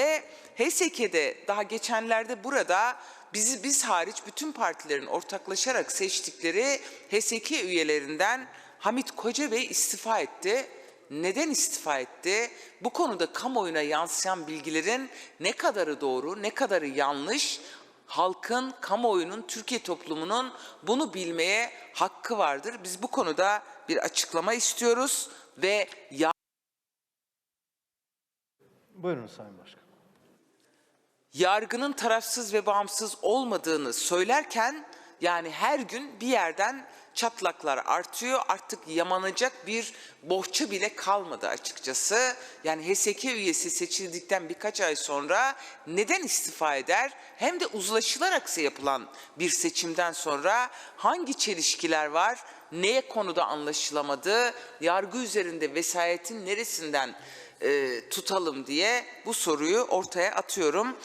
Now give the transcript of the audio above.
mesele HSK'de daha geçenlerde burada bizi biz hariç bütün partilerin ortaklaşarak seçtikleri HSK üyelerinden Hamit Koca Bey istifa etti. Neden istifa etti? Bu konuda kamuoyuna yansıyan bilgilerin ne kadarı doğru, ne kadarı yanlış? Halkın, kamuoyunun, Türkiye toplumunun bunu bilmeye hakkı vardır. Biz bu konuda bir açıklama istiyoruz ve ya Buyurun Sayın Başkan. Yargının tarafsız ve bağımsız olmadığını söylerken yani her gün bir yerden çatlaklar artıyor. Artık yamanacak bir bohça bile kalmadı açıkçası. Yani HSK üyesi seçildikten birkaç ay sonra neden istifa eder? Hem de uzlaşılaraksa yapılan bir seçimden sonra hangi çelişkiler var? Neye konuda anlaşılamadı? Yargı üzerinde vesayetin neresinden e, tutalım diye bu soruyu ortaya atıyorum.